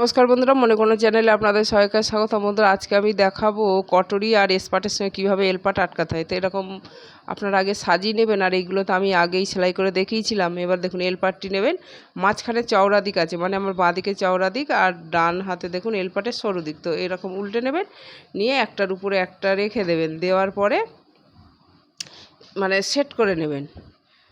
নমস্কার বন্ধুরা মনে কোনো চ্যানেলে আপনাদের সবাইকে স্বাগত। বন্ধুরা, আজকে আমি দেখাবো কটরি আর এসপাটের সঙ্গে কীভাবে এলপাট আটকাতে হয়। তো এরকম আপনারা আগে সাজিয়ে নেবেন আর এইগুলো তো আমি আগেই সেলাই করে দেখিয়েছিলাম। এবার দেখুন, এলপাটটি নেবেন, মাঝখানে চওড়া দিক আছে মানে আমার বাঁ দিকে চওড়া দিক আর ডান হাতে দেখুন, এলপাটের সরু দিক। তো এরকম উল্টে নেবেন, নিয়ে একটার উপরে একটা রেখে দেবেন। দেওয়ার পরে মানে সেট করে নেবেন।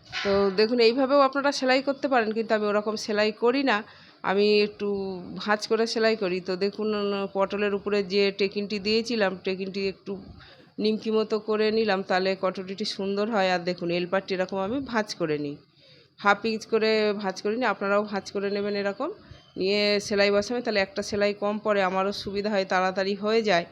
তো দেখুন, এইভাবেও আপনারা সেলাই করতে পারেন, কিন্তু আমি ওরকম সেলাই করি না। আমি একটু ভাঁজ করে সেলাই করি। তো দেখুন পটলের উপরে যে টেকিনটি দিয়েছিলাম, টেকিনটি একটু নিমকি মতো করে নিলাম, তাহলে কটরিটি সুন্দর হয়। আর দেখুন, এলপাটটি এরকম আমি ভাঁজ করে নিই। হাফ ইঞ্চ করে ভাঁজ করে নিই, আপনারাও ভাঁজ করে নেবেন এরকম। নিয়ে সেলাই বসাবেন, তাহলে একটা সেলাই কম পরে আমারও সুবিধা হয়, তাড়াতাড়ি হয়ে যায়।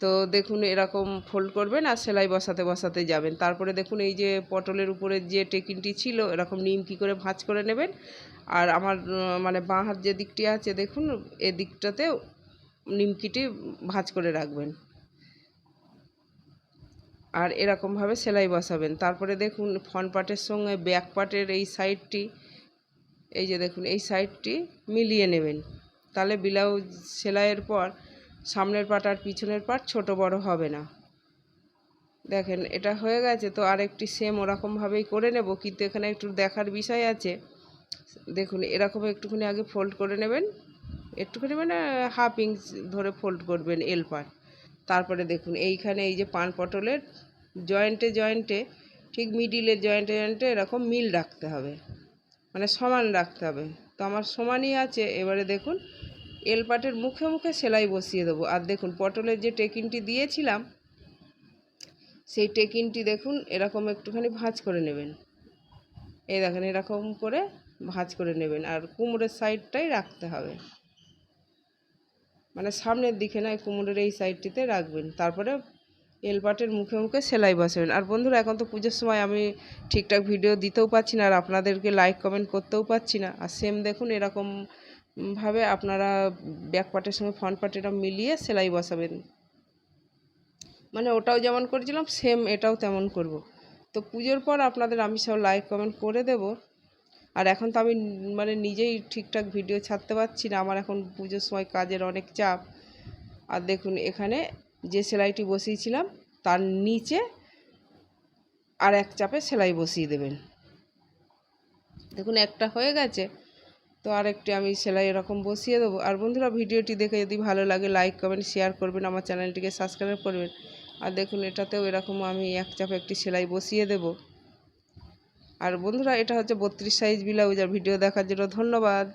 তো দেখুন এরকম ফোল্ড করবেন আর সেলাই বসাতে বসাতে যাবেন। তারপরে দেখুন এই যে পটলের উপরে যে টেকিনটি ছিল, এরকম নিমকি করে ভাঁজ করে নেবেন? আর আমার মানে বাঁ হাত যে দিকটি আছে দেখুন, এ দিকটাতে নিমকিটি ভাঁজ করে রাখবেন। আর এরকমভাবে সেলাই বসাবেন। তারপরে দেখুন ফ্রন্ট পার্টের সঙ্গে ব্যাক পার্টের এই সাইডটি এই যে দেখুন, এই সাইডটি মিলিয়ে নেবেন। তাহলে ব্লাউজ সেলাইয়ের পর সামনের পাট আর পিছনের পাট ছোট বড় হবে না। দেখেন, এটা হয়ে গেছে তো আরেকটি সেম ওরকমভাবেই করে নেব, কিন্তু এখানে একটু দেখার বিষয় আছে। দেখুন, এরকম একটুখানি আগে ফোল্ড করে নেবেন, একটুখানি মানে হাফ ইঞ্চ ধরে ফোল্ড করবেন এল পাট তারপরে দেখুন, এইখানে এই যে পান পটলের জয়েন্টে জয়েন্টে ঠিক মিডিলের জয়েন্টে জয়েন্টে এরকম মিল রাখতে হবে। মানে সমান রাখতে হবে। তো আমার সমানই আছে, এবারে দেখুন এল পাটের মুখে মুখে সেলাই বসিয়ে দেবো। আর দেখুন, পটলের যে টেকিনটি দিয়েছিলাম, সেই টেকিনটি দেখুন, এরকম একটুখানি ভাঁজ করে নেবেন। এই দেখেন, এরকম করে ভাঁজ করে নেবেন। আর কুমড়োর সাইডটাই রাখতে হবে। মানে সামনের দিকে নয় কুমড়োর এই সাইডটিতে রাখবেন। তারপরে এলপাটের মুখে মুখে সেলাই বসাবেন। আর বন্ধুরা, এখন তো পুজোর সময় আমি ঠিকঠাক ভিডিও দিতেও পাচ্ছি না, আর আপনাদেরকে লাইক কমেন্ট করতেও পাচ্ছি না। আর সেম দেখুন, এরকম ভাবে আপনারা ব্যাক পার্টের সঙ্গে ফ্রন্ট পার্ট এটা মিলিয়ে সেলাই বসাবেন। মানে ওটাও যেমন করেছিলাম সেম এটাও তেমন করব। তো পুজোর পর আপনাদের আমি সব লাইক কমেন্ট করে দেব। আর এখন তো আমি মানে নিজেই ঠিকঠাক ভিডিও ছাড়তে পারছি না, আমার এখন পুজোর সময় কাজের অনেক চাপ। আর দেখুন, এখানে যে সেলাইটি বসিয়েছিলাম, তার নিচে আর এক চাপে সেলাই বসিয়ে দেবেন। দেখুন, একটা হয়ে গেছে। তো আরেকটি আমি সেলাই এরকম বসিয়ে দেবো। আর বন্ধুরা, ভিডিওটি দেখে যদি ভালো লাগে লাইক কমেন্ট শেয়ার করবেন, আমার চ্যানেলটিকে সাবস্ক্রাইব করবেন। আর দেখুন, এটাতেও এরকম আমি এক চাপে একটি সেলাই বসিয়ে দেব। আর বন্ধুরা, এটা হচ্ছে বত্রিশ সাইজ ব্লাউজ। আর ভিডিও দেখার জন্য ধন্যবাদ।